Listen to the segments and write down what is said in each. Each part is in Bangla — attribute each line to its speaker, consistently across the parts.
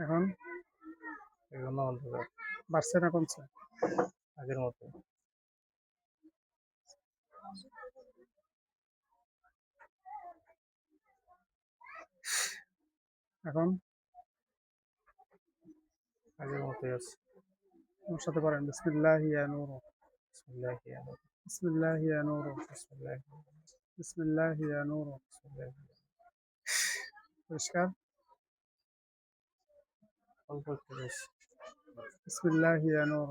Speaker 1: এখন?
Speaker 2: এগুলো অন্ধকার
Speaker 1: বাড়ছে না কমছে?
Speaker 2: আগের মতো।
Speaker 1: এখন?
Speaker 2: আগের মতোই আছে।
Speaker 1: সাথে পারেন বিসমিল্লাহ নূর।
Speaker 2: বিসমিল্লাহি
Speaker 1: বিসমিল্লাহ নূর।
Speaker 2: বিসমিল্লাহি
Speaker 1: বিসমিল্লাহ নূর।
Speaker 2: বিসমিল্লাহি
Speaker 1: পরিষ্কার?
Speaker 2: অল্প একটু বেশি
Speaker 1: বিসমিল্লাহ ইয়া নূর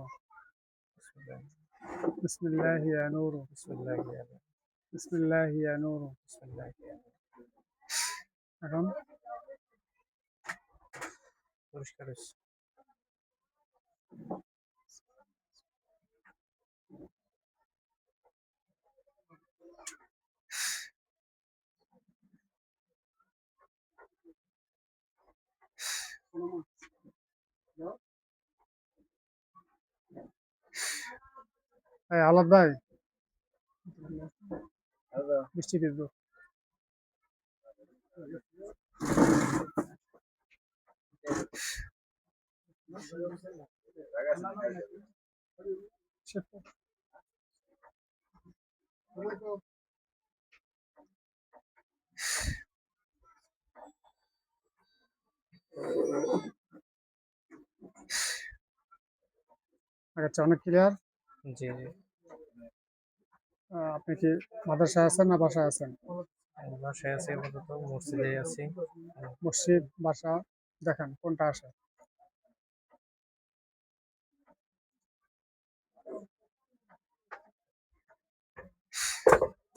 Speaker 2: বিসমিল্লাহি
Speaker 1: বিসমিল্লাহ ইয়া নূর
Speaker 2: বিসমিল্লাহি আলাইহি
Speaker 1: বিসমিল্লাহ ইয়া নূর
Speaker 2: বিসমিল্লাহি আলাইহি
Speaker 1: এখন
Speaker 2: পরিষ্কার হয়েছে
Speaker 1: এই আলাদ ভাই। বৃষ্টি দিব আচ্ছা অনেক ক্লিয়ার
Speaker 2: জি জি।
Speaker 1: আপনি কি মাদ্রাসায় আছেন না বাসায় আছেন?
Speaker 2: বাসায় আছি আপাতত মসজিদে আছি।
Speaker 1: মসজিদ বাসা দেখেন কোনটা আসে।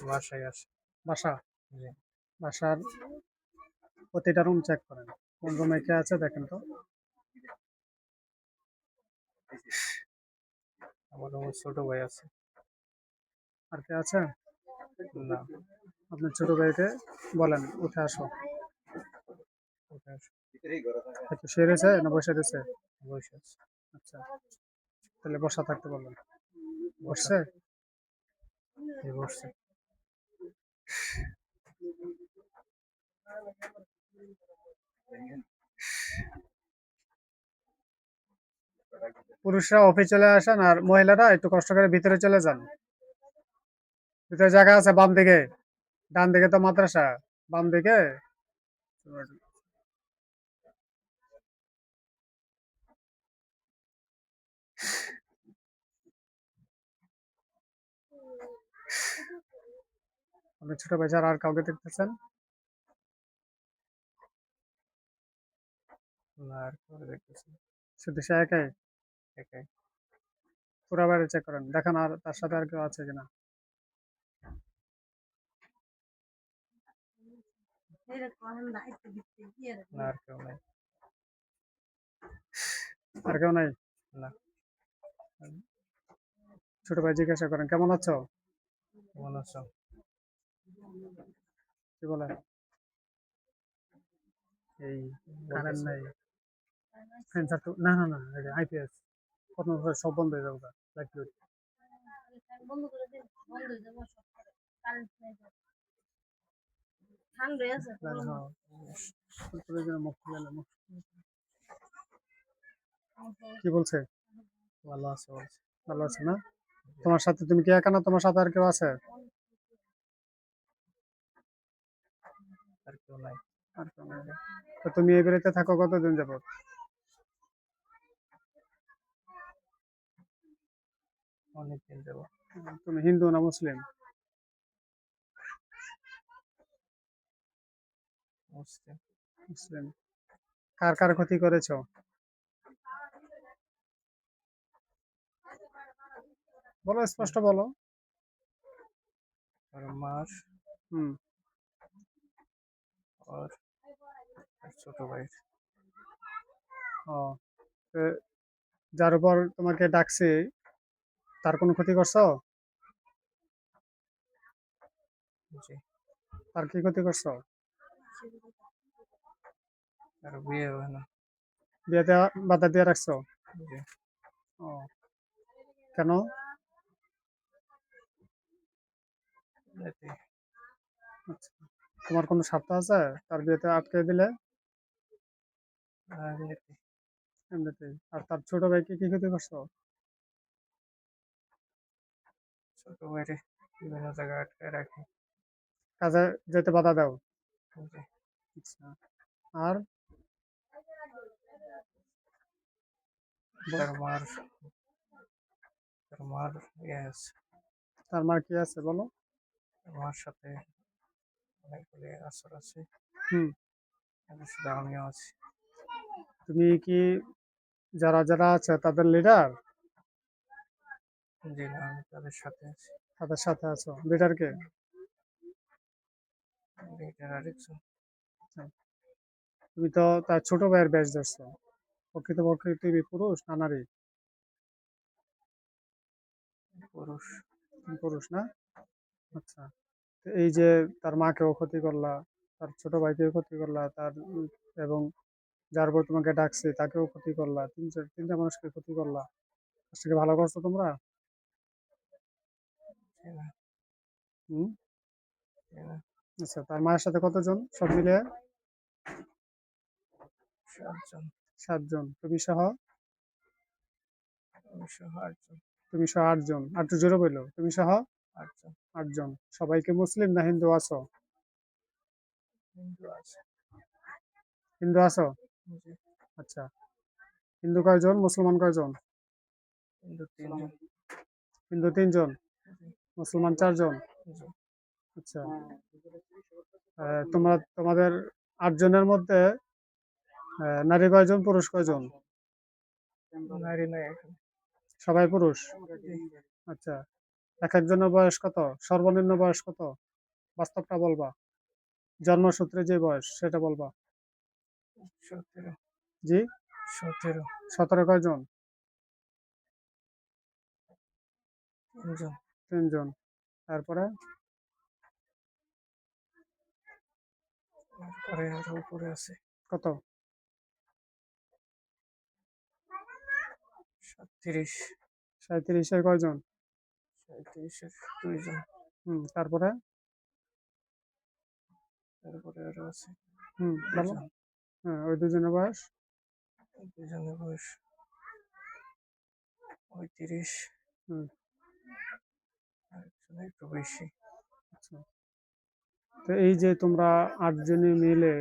Speaker 2: বাসায় আছি।
Speaker 1: বাসা?
Speaker 2: জি।
Speaker 1: বাসার প্রতিটা রুম চেক করেন। কোন রুমে কে আছে দেখেন তো।
Speaker 2: আমার আমার ছোট ভাই আছে।
Speaker 1: আর কে আছে?
Speaker 2: না।
Speaker 1: আপনি ছোট ভাইকে বলেন, উঠে আসো।
Speaker 2: ওটা আছে।
Speaker 1: একটু শুয়ে রয়েছে না বসে রয়েছে?
Speaker 2: বসে
Speaker 1: আচ্ছা। তাহলে বসা থাকতে বলবেন বসছে?
Speaker 2: বসছে।
Speaker 1: পুরুষরা অফিস চলে আসেন আর মহিলারা একটু কষ্ট করে ভিতরে চলে যান। ভিতরে জায়গা আছে বাম দিকে। ডান দিকে তো মাদ্রাসা, বাম দিকে আপনি ছোট ছাড়া আর কাউকে দেখতেছেন।
Speaker 2: আর করে
Speaker 1: শুধু সে একাই?
Speaker 2: একাই
Speaker 1: পুরো বাড়ি চেক করেন। দেখেন আর তার সাথে আর কেউ আছে কিনা।
Speaker 2: না আর কেউ নাই।
Speaker 1: আর কেউ নাই?
Speaker 2: না।
Speaker 1: ছোট ভাই জিজ্ঞাসা করেন কেমন আছো?
Speaker 2: কেমন আছো?
Speaker 1: কি বলে?
Speaker 2: এই
Speaker 1: কারেন্ট। নাই। না না না আইপিএস সব বন্ধ হয়ে যাবে লাইট লুট
Speaker 3: বন্ধ করে দিন বন্ধ হয়ে যাব সব কারেন্ট নাই ঠান্ডা আছে
Speaker 1: মুখ খুলে নে, মুখ কি বলছে?
Speaker 2: ভালো আছে
Speaker 1: ভালো আছে। না? তোমার সাথে তুমি কি একা না? তোমার সাথে আর কেউ আছে?
Speaker 2: আর কেউ নাই।
Speaker 1: আর কেউ নাই। তো তুমি এই বাড়িতে থাকো কতদিন যাবত
Speaker 2: অনেকদিন যাব।
Speaker 1: তুমি হিন্দু না মুসলিম?
Speaker 2: মুসলিম।
Speaker 1: মুসলিম। কার কার ক্ষতি করেছ? বলো স্পষ্ট বলো।
Speaker 2: আর মার।
Speaker 1: হুম।
Speaker 2: আর আর ছোট ভাই
Speaker 1: ও যার উপর তোমাকে ডাকছে তার কোনো ক্ষতি করছ? তার কি ক্ষতি করছ? বিয়েতে বাধা দিয়ে রাখছো? ও। কেন? আচ্ছা। তোমার কোনো স্বার্থ আছে? তার বিয়েতে আটকে দিলে? এমনিতেই। আর তার ছোট ভাইকে কি ক্ষতি করছ?
Speaker 2: বিভিন্ন জায়গায় আটকে রাখি।
Speaker 1: কাজে যেতে বাধা দাও। আচ্ছা আর?
Speaker 2: তার মার তার মার ইয়ে আছে।
Speaker 1: তার মার কি আছে বলো?
Speaker 2: মার সাথে অনেকগুলি আসর আছে।
Speaker 1: হুম।
Speaker 2: আমিও আছি।
Speaker 1: তুমি কি যারা যারা আছে তাদের লিডার
Speaker 2: জি না আমি তাদের সাথে আছি।
Speaker 1: তাদের সাথে আছো? লিডার কে?
Speaker 2: আরেকজন
Speaker 1: তুমি তো তার ছোট ভাইয়ের ব্যাচ ধরছো। প্রকৃতপক্ষে তুমি পুরুষ না নারী?
Speaker 2: পুরুষ।
Speaker 1: পুরুষ না? আচ্ছা। এই যে তার মাকেও ক্ষতি করলা তার ছোট ভাইকেও ক্ষতি করলা তার এবং যার উপর তোমাকে ডাকছে তাকেও ক্ষতি করলা তিন চার তিনটা মানুষকে ক্ষতি করলা। কাজটাকে ভালো করছ তোমরা? হুম? আচ্ছা তার মায়ের সাথে কতজন? সব মিলে
Speaker 2: সাতজন।
Speaker 1: সাতজন। তুমি সহ?
Speaker 2: আমি সহ আটজন।
Speaker 1: তুমি সহ আটজন। একটু জোরে বলল। তুমি সহ?
Speaker 2: আটজন।
Speaker 1: আটজন। সবাইকে মুসলিম না হিন্দু আছো?
Speaker 2: হিন্দু আছে।
Speaker 1: হিন্দু আছো? আচ্ছা। হিন্দু কয়জন? মুসলমান কয়জন?
Speaker 2: হিন্দু তিনজন।
Speaker 1: হিন্দু তিনজন।
Speaker 2: জি
Speaker 1: মুসলমান চারজন? আচ্ছা। তোমরা তোমাদের আটজনের মধ্যে নারী কয়জন পুরুষ কয়জন?
Speaker 2: নারী নাই
Speaker 1: সবাই পুরুষ? আচ্ছা। এক একজনের বয়স কত? সর্বনিম্ন বয়স কত? বাস্তবটা বলবা। জন্মসূত্রে যে বয়স সেটা বলবা। জি?
Speaker 2: সতেরো।
Speaker 1: সতেরো কয়জন?
Speaker 2: তিনজন।
Speaker 1: তারপরে?
Speaker 2: তারপরে আরও উপরে আছে।
Speaker 1: কত? সাঁত্রিশের কয়জন?
Speaker 2: দুইজন।
Speaker 1: হুম তারপরে?
Speaker 2: তারপরে আরও আছে।
Speaker 1: হুম হ্যাঁ ওই দুজনের বয়স?
Speaker 2: দুজনের বয়স। পঁয়ত্রিশ।
Speaker 1: হুম।
Speaker 2: আরেকজনের একটু বেশি
Speaker 1: আচ্ছা। তো এই যে তোমরা আটজনে মিলে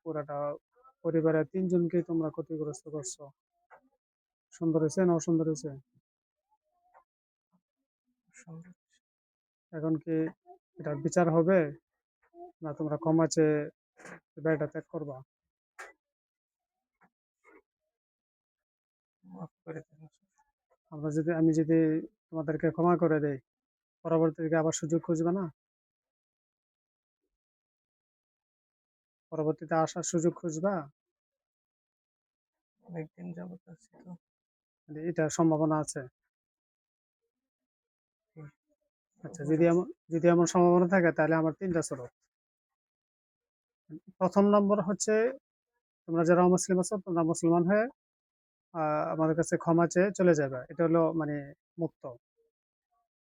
Speaker 1: পুরাটা পরিবারের তিনজনকে তোমরা ক্ষতিগ্রস্ত করছ সুন্দর হয়েছে না অসুন্দর হয়েছে? এখন কি এটার বিচার হবে না তোমরা ক্ষমা চেয়ে বাড়িটা ত্যাগ করবা? আমরা যদি আমি যদি তোমাদেরকে ক্ষমা করে দেই পরবর্তীতে আবার সুযোগ খুঁজবে না? পরবর্তীতে আসার সুযোগ খুঁজবা?
Speaker 2: অনেকদিন যাবত আছি তো।
Speaker 1: মানে সম্ভাবনা আছে? আচ্ছা যদি এমন যদি এমন সম্ভাবনা থাকে তাহলে আমার তিনটা স্রোত প্রথম নম্বর হচ্ছে তোমরা যারা মুসলিম আছো তোমরা মুসলমান হয়ে আমাদের কাছে ক্ষমা চেয়ে চলে যাবে। এটা হলো মানে মুক্ত।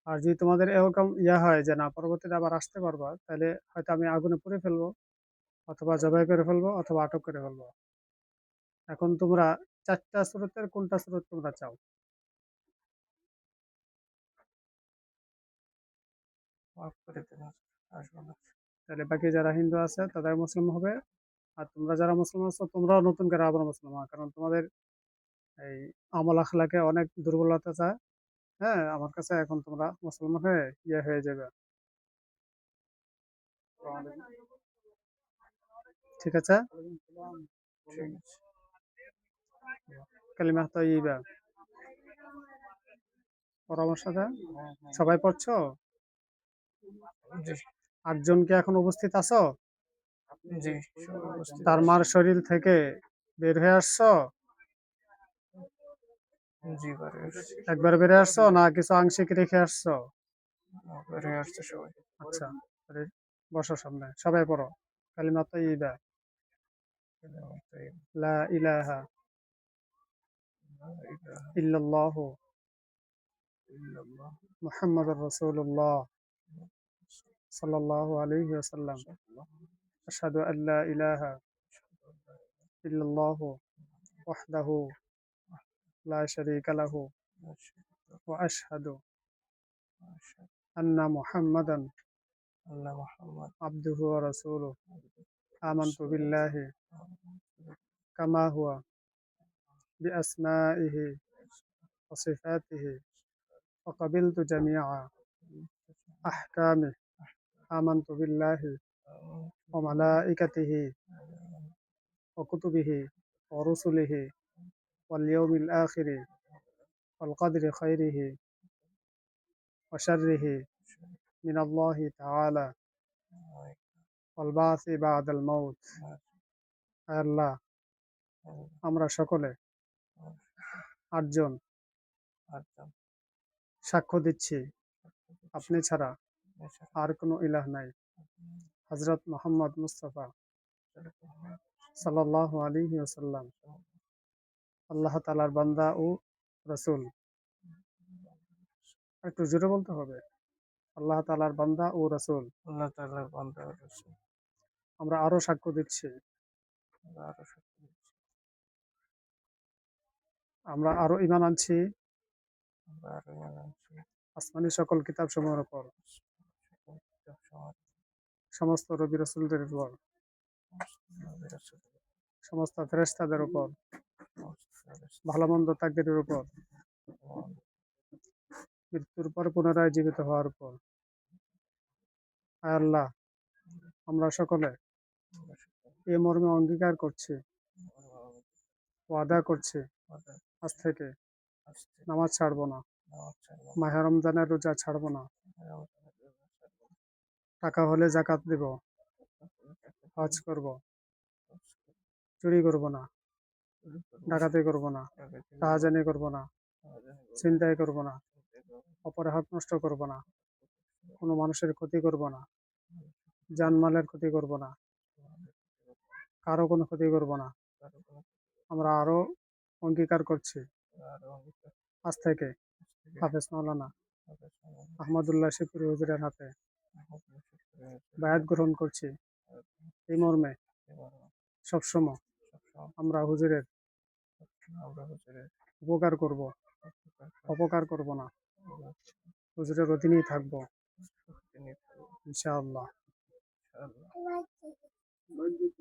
Speaker 1: আর যদি তোমাদের এরকম ইয়া হয় যে না পরবর্তীতে আবার আসতে পারবা তাহলে হয়তো আমি আগুনে পুড়ে ফেলব অথবা জবাই করে ফেলব অথবা আটক করে ফেলব। এখন তোমরা চারটা স্রোতের কোনটা স্রোত তোমরা চাও? তাহলে বাকি যারা হিন্দু আছে তাদের মুসলিম হবে আর তোমরা যারা মুসলিম আছো তোমরাও নতুন করে আবার মুসলিম কারণ তোমাদের এই আমল আখলাকে অনেক দুর্বলতা চায়। হ্যাঁ আমার কাছে এখন তোমরা মুসলমান হয়ে ইয়ে হয়ে যাবে। ঠিক আছে? কালিমা তৈবা পরামর্শ সবাই পড়ছো? আটজন কি এখন উপস্থিত আছো? তার মার শরীর থেকে বের হয়ে আসছো? একবার বেড়ে আসছো না কিছু আংশিক রেখে আসছো?
Speaker 2: বেড়ে আসছে সবাই।
Speaker 1: আচ্ছা বসো সামনে সবাই পড়ো। কালিমা তো ইদা লা ইলাহা ইল্লাল্লাহ মুহাম্মাদুর রসুল্লাহ সাল্লাল্লাহু আলাইহি ওয়াসাল্লাম। আশহাদু আল্লা ইলাহা ইল্লাল্লাহ ওয়াহদাহু لا شريك له.
Speaker 2: أشهد
Speaker 1: وأشهد
Speaker 2: أشهد
Speaker 1: أن محمدا عبده ورسوله. آمنت بالله كما هو بأسمائه وصفاته. وقبلت جميع أحكامه. آمنت بالله وملائكته. وكتبه. ورسله. واليوم الآخر والقدر خيره وشره من الله تعالى والبعث بعد الموت আল্লাহ আমরা সকলে আটজন
Speaker 2: আটজন
Speaker 1: সাক্ষ্য দিচ্ছি আপনি ছাড়া
Speaker 2: এছাড়া
Speaker 1: আর কোনো ইলাহ নাই হজরত মোহাম্মদ মুস্তফা সাল্লাহ আলী ওসাল্লাম আল্লাহ তালার বান্দা ও রসুল। একটু জোরে বলতে হবে। আল্লাহ তালার বান্দা ও রসুল।
Speaker 2: আল্লাহ তাআলার বান্দা ও রাসূল।
Speaker 1: আমরা আরও সাক্ষ্য দিচ্ছি।
Speaker 2: আমরা
Speaker 1: আরও ইমান আনছি। আসমানি সকল কিতাব সমূহের উপর। সমস্ত রবি রসুলদের উপর।
Speaker 2: সমস্ত
Speaker 1: ফেরেস্তাদের উপর। ভালো মন্দ তাকদিরের উপর। মৃত্যুর পর পুনরায় জীবিত হওয়ার পর। আল্লাহ, আমরা সকলে এ মর্মে অঙ্গীকার করছি, ওয়াদা করছি, আজ থেকে নামাজ ছাড়বো না, মাহে রমজানের রোজা ছাড়বো না, টাকা হলে জাকাত দিব হজ করব, চুরি করব না। ডাকাতি করব না রাহাজানি করব না চিন্তাই করব না অপরের হক নষ্ট করব না, কোনো মানুষের ক্ষতি করব না জানমালের ক্ষতি করব না, কারও কোনো ক্ষতি করব না। আমরা আরও অঙ্গীকার করছি। আজ থেকে হাফেজ মাওলানা আহমদুল্লাহ শিপুরি হুজুরের হাতে বায়াত গ্রহণ করছি। এই মর্মে সবসময় আমরা হুজুরের
Speaker 2: আমরা হুজুরের
Speaker 1: উপকার করব। অপকার করব না। হুজুরের অধীনেই থাকব। ইনশাআল্লাহ।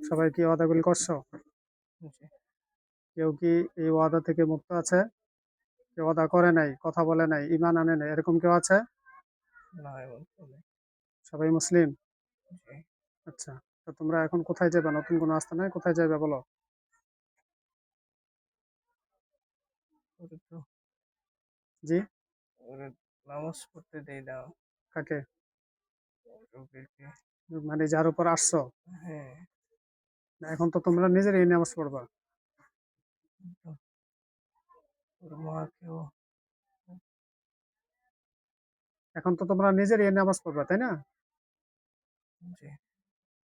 Speaker 1: সবাই কি ওয়াদাগুলি করছ? কেউ কি এই ওয়াদা থেকে মুক্ত আছে? কেউ ওয়াদা করে নাই কথা বলে নাই ইমান আনে নাই এরকম কেউ আছে। সবাই মুসলিম? আচ্ছা তো তোমরা এখন কোথায় যাবে? নতুন কোনো রাস্তা নাই? কোথায় যাবে বলো?
Speaker 2: ওরে
Speaker 1: জি?
Speaker 2: ওরে নামাজ পড়তে দেই না।
Speaker 1: কাকে? মানে যার উপর আসছো?
Speaker 2: হ্যাঁ।
Speaker 1: না, এখন তো তোমরা নিজেরাই নামাজ পড়বা। এখন তো তোমরা নিজেরাই নামাজ পড়বা তাই না?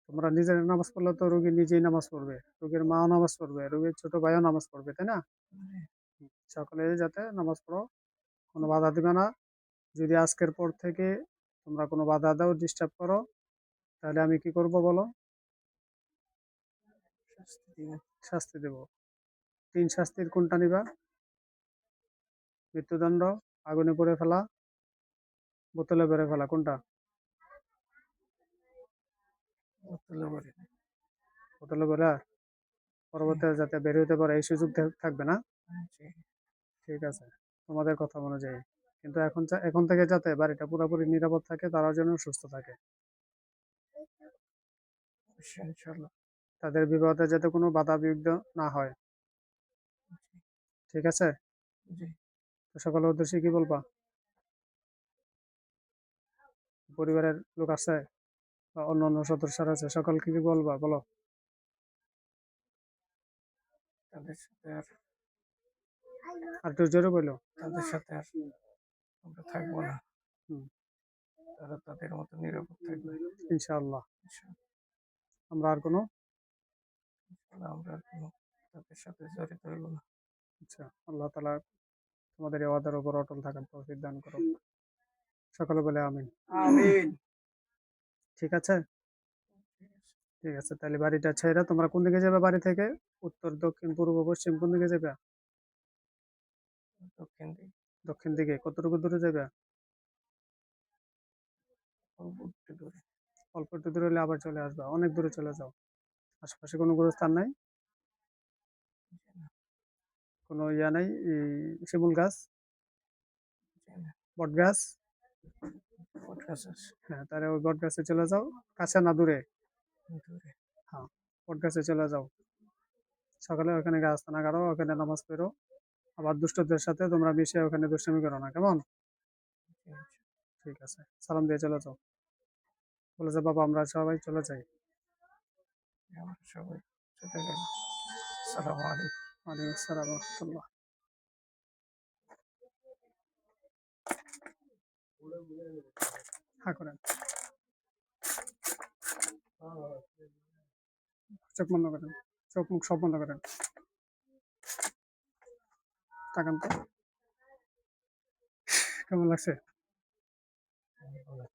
Speaker 1: তোমরা নিজের নামাজ পড়লে তো রোগী নিজেই নামাজ পড়বে। রোগীর মাও নামাজ পড়বে রোগীর ছোট ভাইও নামাজ পড়বে তাই না? সকলে যাতে নামাজ পড়ো কোনো বাধা দিবে না। যদি আজকের পর থেকে তোমরা কোনো বাধা দাও ডিস্টার্ব করো তাহলে আমি কি করব বলো?
Speaker 2: শাস্তি
Speaker 1: দেব। তিন শাস্তির কোনটা নিবা? মৃত্যুদণ্ড আগুনে পড়ে ফেলা বোতলে বেড়ে ফেলা কোনটা?
Speaker 2: বোতলে দিই।
Speaker 1: বোতলে পরবর্তীতে যাতে বের হতে পারে এই সুযোগ থাক- থাকবে না? ঠিক আছে তোমাদের কথা অনুযায়ী। কিন্তু এখন এখন থেকে যাতে বাড়িটা পুরোপুরি নিরাপদ থাকে তারা যেন সুস্থ থাকে।
Speaker 2: ইনশাল্লাহ।
Speaker 1: তাদের বিবাদে যাতে কোনো বাধা বিঘ্ন না হয়। ঠিক আছে? তো সকলের উদ্দেশ্যে কি বলবা? পরিবারের লোক আছে বা অন্য অন্য সদস্যরা আছে সকলকে কি বলবা? বলো।
Speaker 2: তাদের সাথে আর
Speaker 1: আর একটু জোরে বলো
Speaker 2: তাদের সাথে আর আমরা থাকব না। তারা তাদের মতো নিরাপদ থাকবে।
Speaker 1: ইনশাআল্লাহ। আমরা আর কোনো?
Speaker 2: আমরা আর কোনো তাদের সাথে জড়িত হইব না।
Speaker 1: আচ্ছা আল্লাহ তালা তোমাদের এই ওয়াদার উপর অটল থাকার তৌফিক দান করো সকলে বলে আমিন।
Speaker 2: আমিন।
Speaker 1: ঠিক আছে? ঠিক আছে তাহলে বাড়িটা ছেড়ে তোমরা কোন দিকে যাবে বাড়ি থেকে? উত্তর দক্ষিণ পূর্ব পশ্চিম কোন দিকে যাবে?
Speaker 2: দক্ষিণ দিকে।
Speaker 1: দক্ষিণ দিকে কতটুকু দূরে যাবে?
Speaker 2: অল্প একটু দূরে।
Speaker 1: অল্প একটু দূরে হলে আবার চলে আসবা অনেক দূরে চলে যাও। আশেপাশে কোনো গুরুস্থান নাই? কোনো ইয়া নাই? শিমুল গাছ। বট গাছ হ্যাঁ তাহলে ওই বট গাছে চলে যাও কাছে না দূরে?
Speaker 2: দূরে।
Speaker 1: বট গাছে চলে যাও। সকালে ওখানে গাছ না করো ওখানে নামাজ পড়ো। আবার দুষ্টদের সাথে তোমরা মিশে ওখানে দুষ্টামি করো না কেমন? ঠিক আছে। সালাম দিয়ে চলে যাও। বলে যে বাবা আমরা সবাই চলে যাই।
Speaker 2: সবাই চলে গেল সালাম আলাইকুম।
Speaker 1: ওয়ালাইকুম আসসালাম রহমতুল্লাহ। হ্যাঁ করেন। চোখ বন্ধ করেন। চোখ মুখ সব বন্ধ করেন। তাকান তো কেমন লাগছে?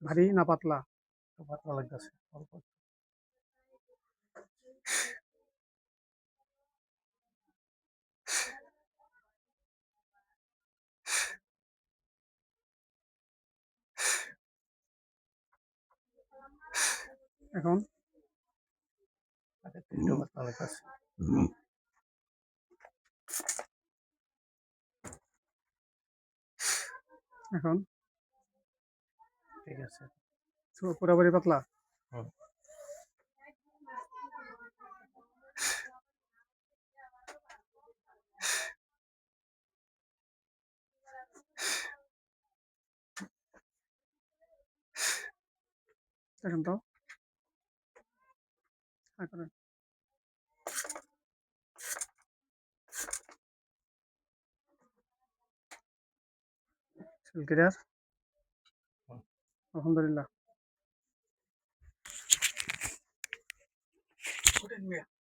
Speaker 1: ভারী না পাতলা?
Speaker 2: পাতলা লাগতেছে অল্প।
Speaker 1: এখন
Speaker 2: আগে তো একটু পাতলা লাগতেছে
Speaker 1: এখন।
Speaker 2: ঠিক আছে।
Speaker 1: পুরো- পুরোপুরি পাতলা। দেখেন তো করেন ক্লিয়ার